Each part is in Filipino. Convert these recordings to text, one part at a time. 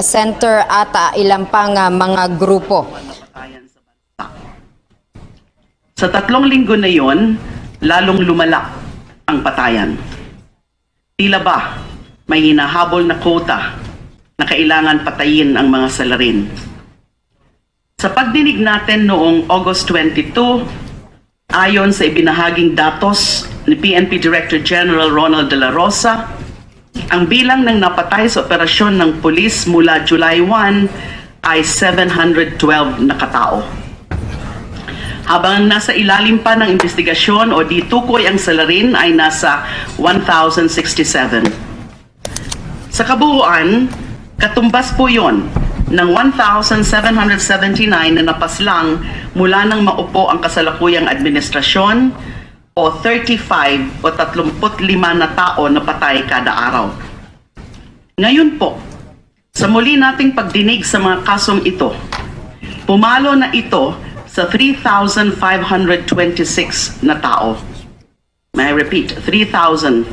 center at ilang pang ah, mga grupo. sa tatlong linggo na yon, lalong lumala ang patayan. Tila ba may hinahabol na quota na kailangan patayin ang mga salarin? Sa pagdinig natin noong August 22, ayon sa ibinahaging datos ni PNP Director General Ronald de la Rosa, ang bilang ng napatay sa operasyon ng pulis mula July 1 ay 712 na katao. Habang nasa ilalim pa ng investigasyon o di tukoy ang salarin ay nasa 1,067. Sa kabuuan, katumbas po yon ng 1,779 na napaslang mula nang maupo ang kasalukuyang administrasyon o 35 o 35 na tao na patay kada araw. Ngayon po, sa muli nating pagdinig sa mga kasong ito, pumalo na ito sa 3,526 na tao. May I repeat, 3,526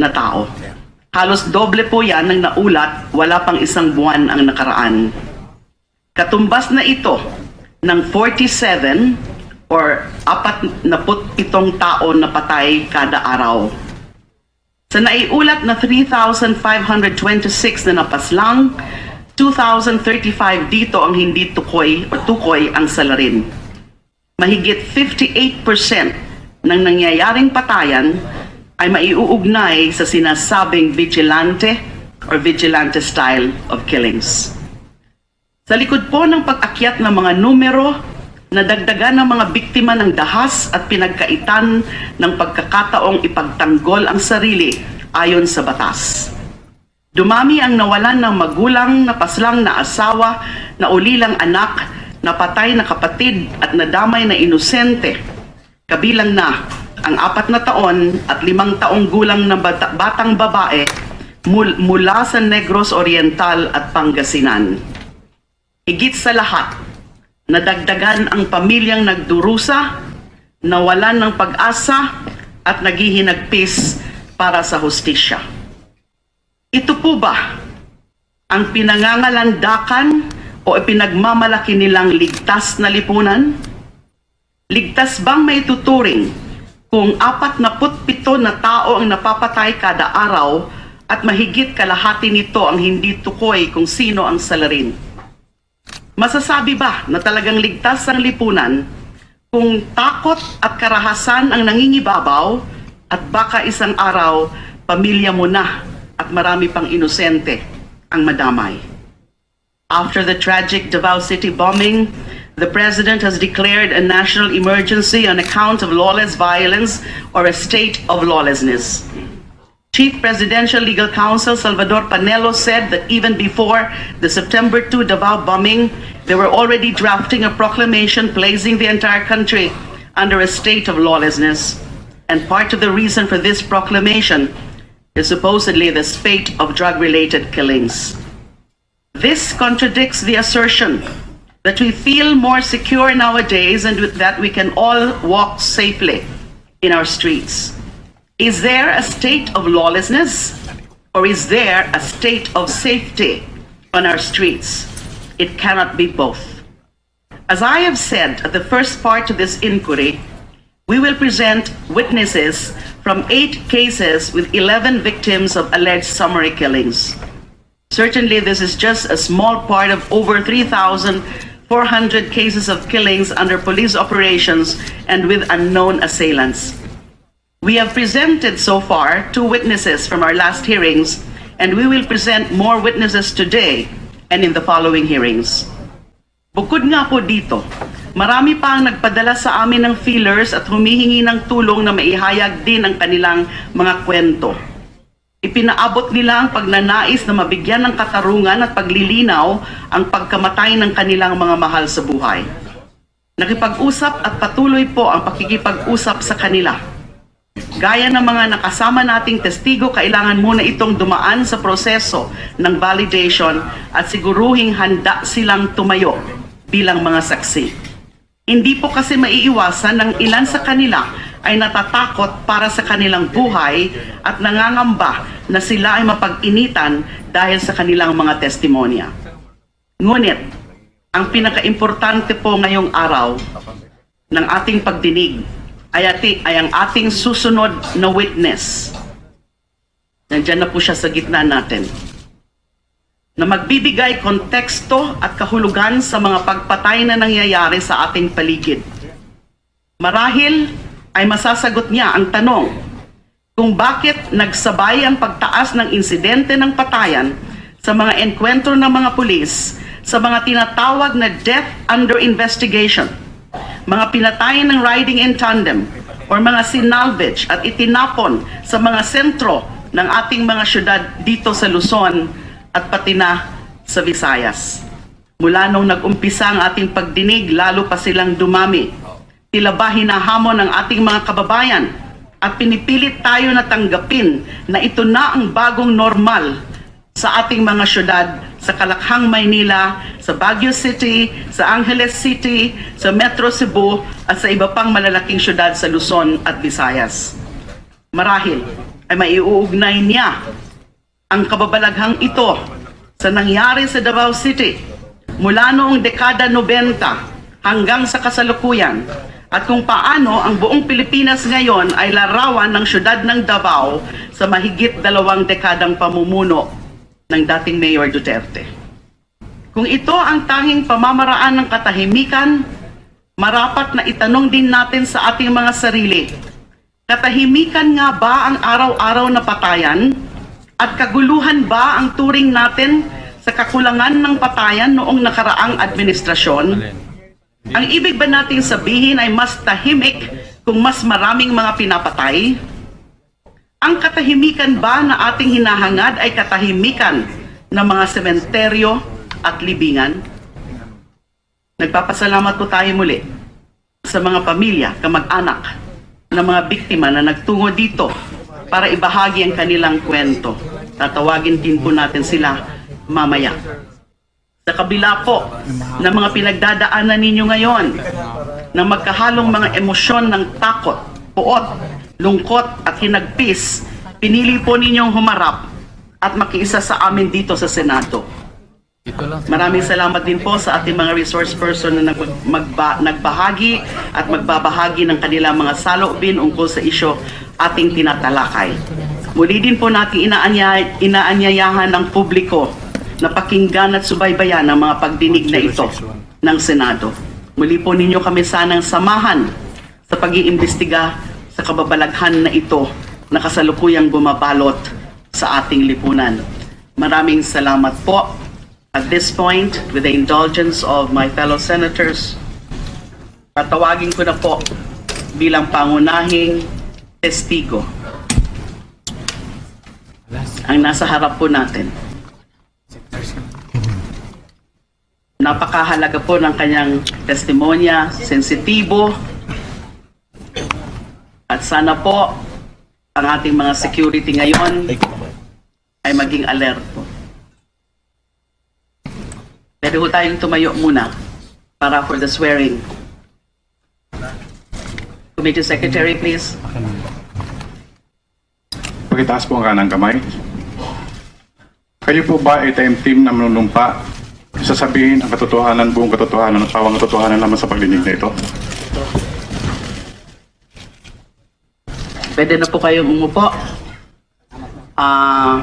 na tao. Halos doble po yan ng naulat, wala pang isang buwan ang nakaraan. Katumbas na ito ng 47 or 47 tao na patay kada araw. Sa naiulat na 3,526 na napaslang, 2,035 dito ang hindi tukoy o tukoy ang salarin. Mahigit 58% ng nangyayaring patayan ay maiuugnay sa sinasabing vigilante or vigilante style of killings. Sa likod po ng pag-akyat ng mga numero, nadagdagan ng mga biktima ng dahas at pinagkaitan ng pagkakataong ipagtanggol ang sarili ayon sa batas. Dumami ang nawalan ng magulang, napaslang na asawa, na ulilang anak, napatay na kapatid at nadamay na inosente. Kabilang na ang apat na taon at limang taong gulang na bata- batang babae mul- mula sa Negros Oriental at Pangasinan. Higit sa lahat, nadagdagan ang pamilyang nagdurusa, nawalan ng pag-asa at naghihinagpis para sa hustisya. Ito po ba ang pinangangalandakan o ipinagmamalaki nilang ligtas na lipunan? Ligtas bang may tuturing kung apat na putpito na tao ang napapatay kada araw at mahigit kalahati nito ang hindi tukoy kung sino ang salarin? Masasabi ba na talagang ligtas ang lipunan kung takot at karahasan ang nangingibabaw at baka isang araw pamilya mo na at marami pang inosente ang madamay? After the tragic Davao City bombing, the President has declared a national emergency on account of lawless violence or a state of lawlessness. Chief Presidential Legal Counsel Salvador Panelo said that even before the September 2 Davao bombing, they were already drafting a proclamation placing the entire country under a state of lawlessness. And part of the reason for this proclamation is supposedly the spate of drug related killings. This contradicts the assertion that we feel more secure nowadays and that we can all walk safely in our streets. Is there a state of lawlessness or is there a state of safety on our streets? It cannot be both. As I have said at the first part of this inquiry, we will present witnesses from eight cases with 11 victims of alleged summary killings. Certainly, this is just a small part of over 3,400 cases of killings under police operations and with unknown assailants. We have presented so far two witnesses from our last hearings, and we will present more witnesses today and in the following hearings. Bukod nga po dito, marami pa ang nagpadala sa amin ng feelers at humihingi ng tulong na maihayag din ang kanilang mga kwento. Ipinaabot nila ang pagnanais na mabigyan ng katarungan at paglilinaw ang pagkamatay ng kanilang mga mahal sa buhay. Nakipag-usap at patuloy po ang pakikipag-usap sa kanila. Gaya ng mga nakasama nating testigo, kailangan muna itong dumaan sa proseso ng validation at siguruhing handa silang tumayo bilang mga saksi. Hindi po kasi maiiwasan ng ilan sa kanila ay natatakot para sa kanilang buhay at nangangamba na sila ay mapag-initan dahil sa kanilang mga testimonya. Ngunit, ang pinaka-importante po ngayong araw ng ating pagdinig ay, ati, ay ang ating susunod na witness. Nandiyan na po siya sa gitna natin na magbibigay konteksto at kahulugan sa mga pagpatay na nangyayari sa ating paligid. Marahil ay masasagot niya ang tanong kung bakit nagsabay ang pagtaas ng insidente ng patayan sa mga enkwentro ng mga pulis sa mga tinatawag na death under investigation, mga pinatayan ng riding in tandem, or mga sinalvage at itinapon sa mga sentro ng ating mga syudad dito sa Luzon at pati na sa Visayas. Mula nung nag-umpisa ang ating pagdinig, lalo pa silang dumami. Tila ba hinahamon ng ating mga kababayan at pinipilit tayo na tanggapin na ito na ang bagong normal sa ating mga syudad sa Kalakhang, Maynila, sa Baguio City, sa Angeles City, sa Metro Cebu at sa iba pang malalaking syudad sa Luzon at Visayas. Marahil ay maiuugnay niya ang kababalaghang ito sa nangyari sa Davao City mula noong dekada 90 hanggang sa kasalukuyan at kung paano ang buong Pilipinas ngayon ay larawan ng syudad ng Davao sa mahigit dalawang dekadang pamumuno ng dating Mayor Duterte. Kung ito ang tanging pamamaraan ng katahimikan, marapat na itanong din natin sa ating mga sarili, katahimikan nga ba ang araw-araw na patayan? At kaguluhan ba ang turing natin sa kakulangan ng patayan noong nakaraang administrasyon? Ang ibig ba nating sabihin ay mas tahimik kung mas maraming mga pinapatay? Ang katahimikan ba na ating hinahangad ay katahimikan ng mga sementeryo at libingan? Nagpapasalamat po tayo muli sa mga pamilya, kamag-anak ng mga biktima na nagtungo dito para ibahagi ang kanilang kwento. Tatawagin din po natin sila mamaya. Sa kabila po ng mga pinagdadaanan ninyo ngayon, ng magkahalong mga emosyon ng takot, puot, lungkot at hinagpis, pinili po ninyong humarap at makiisa sa amin dito sa Senado. Maraming salamat din po sa ating mga resource person na nag- magba- nagbahagi at magbabahagi ng kanilang mga salobin ungkol sa isyo ating tinatalakay. Muli din po natin inaanya- inaanyayahan ng publiko na pakinggan at subaybayan ang mga pagdinig na ito ng Senado. Muli po ninyo kami sanang samahan sa pag-iimbestiga kababalaghan na ito na kasalukuyang bumabalot sa ating lipunan. Maraming salamat po. At this point, with the indulgence of my fellow senators, tatawagin ko na po bilang pangunahing testigo ang nasa harap po natin. Napakahalaga po ng kanyang testimonya, sensitibo, at sana po ang ating mga security ngayon ay maging alerto. Pwede po tayong tumayo muna para for the swearing. Committee Secretary, please. Pakitaas po ang kanang kamay. Kayo po ba ay time team na manunumpa? Sasabihin ang katotohanan, buong katotohanan, at sawang katotohanan naman sa paglinig na ito? Pwede na po kayong umupo. Ah,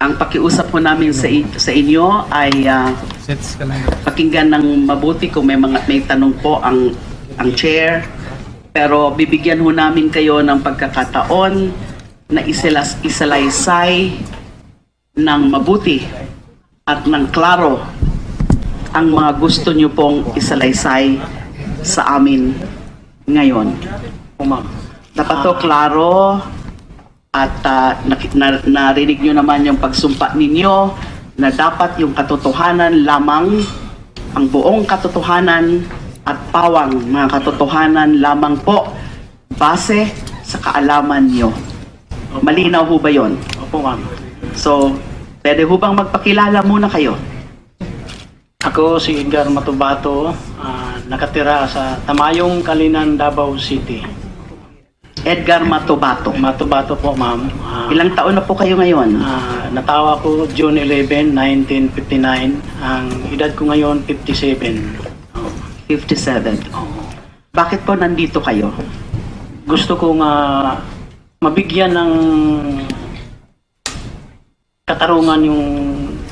ang pakiusap po namin sa, sa inyo ay lang. pakinggan ng mabuti kung may mga may tanong po ang ang chair. Pero bibigyan ho namin kayo ng pagkakataon na isilas, isalaysay ng mabuti at ng klaro ang mga gusto nyo pong isalaysay sa amin ngayon. Dapat to klaro at nak- na- narinig nyo naman yung pagsumpa ninyo na dapat yung katotohanan lamang, ang buong katotohanan at pawang mga katotohanan lamang po base sa kaalaman nyo. Malinaw ho ba yon? Opo, ma'am. So, pwede ho bang magpakilala muna kayo? Ako si Edgar Matubato, ah, nakatira sa Tamayong, Kalinan, Davao City. Edgar Matobato. Matubato po, ma'am. Ah, Ilang taon na po kayo ngayon? ah, natawa ko June 11, 1959. Ang edad ko ngayon, 57. Oh, 57. oh. Bakit po nandito kayo? Gusto kong ah, mabigyan ng katarungan yung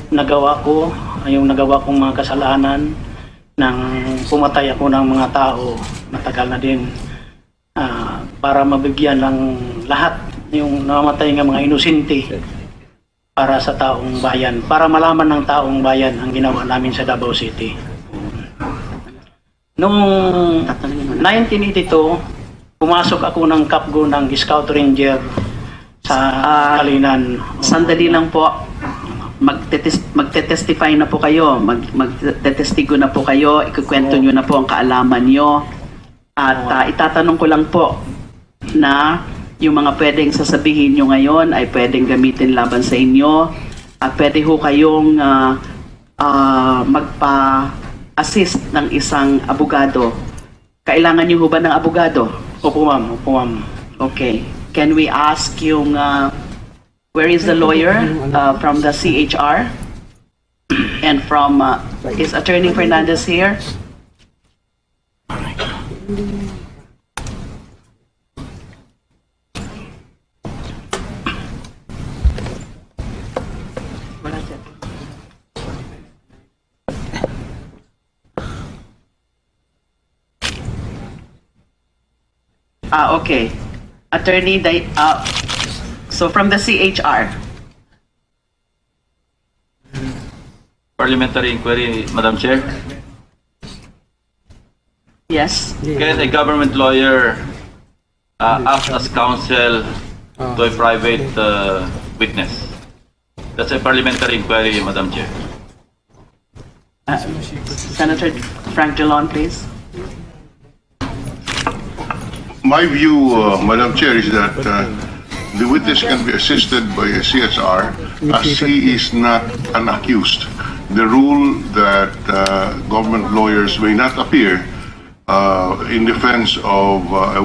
nagawa ko, yung nagawa kong mga kasalanan nang pumatay ako ng mga tao, matagal na din. Para mabigyan ng lahat yung namatay ng mga inosente para sa taong bayan, para malaman ng taong bayan ang ginawa namin sa Davao City. Noong 1982, pumasok ako ng Kapgo ng Scout Ranger sa Kalinan. Sandali lang po. Magtetes magtetestify na po kayo. Mag magtetestigo na po kayo. Ikukwento nyo na po ang kaalaman nyo. At ah, itatanong ko lang po na yung mga pwedeng sasabihin nyo ngayon ay pwedeng gamitin laban sa inyo. At pwede ho kayong ah, ah, magpa-assist ng isang abogado. Kailangan nyo ho ba ng abogado? Opo ma'am, opo ma'am. Okay. Can we ask yung, uh, where is the lawyer uh, from the CHR? And from, uh, is Attorney Fernandez here? Wala Ah, okay. Attorney, Day- uh, so from the CHR. Parliamentary inquiry, Madam Chair. Yes. Can a government lawyer uh, act as counsel to a private uh, witness? That's a parliamentary inquiry, Madam Chair. Uh, Senator Frank Dillon, please. My view, uh, Madam Chair, is that uh, the witness can be assisted by a CSR as he is not an accused. The rule that uh, government lawyers may not appear uh, in defense of, uh, a,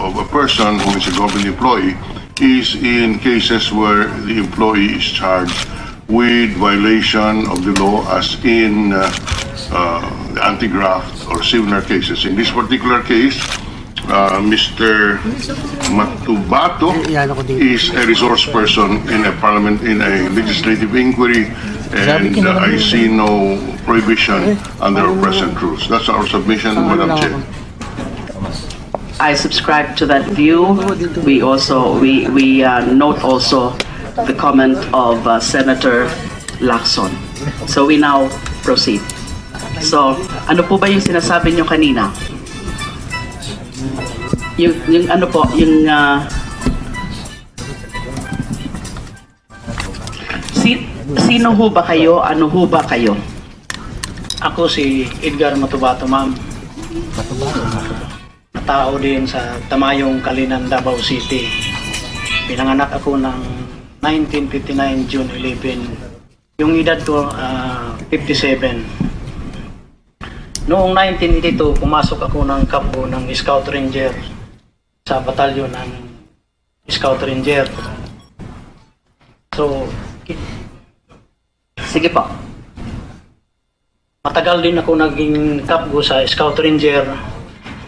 of a person who is a government employee is in cases where the employee is charged with violation of the law as in uh, uh, anti-graft or similar cases. In this particular case, uh, Mr. Matubato is a resource person in a parliament, in a legislative inquiry, and uh, I see no prohibition under our present rules. That's our submission, Madam Chair. I subscribe to that view. We also, we, we uh, note also the comment of uh, Senator Lacson. So we now proceed. So, ano po ba yung sinasabi nyo kanina? Yung, yung ano po, yung... Uh, si, sino ho ba kayo? Ano ho ba kayo? Ako si Edgar Matubato, ma'am. Tao din sa Tamayong, Kalinan, Davao City. Pinanganak ako ng 1959, June 11. Yung edad ko, ah, 57. Noong 1982, pumasok ako ng kapgo ng Scout Ranger sa batalyon ng Scout Ranger. So, Sige po. Matagal din ako naging kapgo sa Scout Ranger.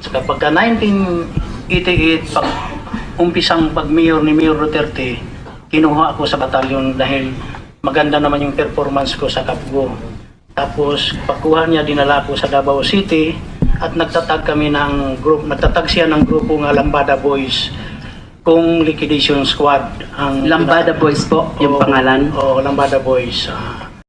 Saka pagka 1988, pag umpisang pag-mayor ni Mayor Duterte, kinuha ako sa batalyon dahil maganda naman yung performance ko sa kapgo. Tapos pagkuha niya, dinala ko sa Davao City at nagtatag kami ng group, nagtatag siya ng grupo ng Lambada Boys kung liquidation squad ang Lambada Boys po, yung Oo, pangalan. Oo, Lambada Boys. Ah,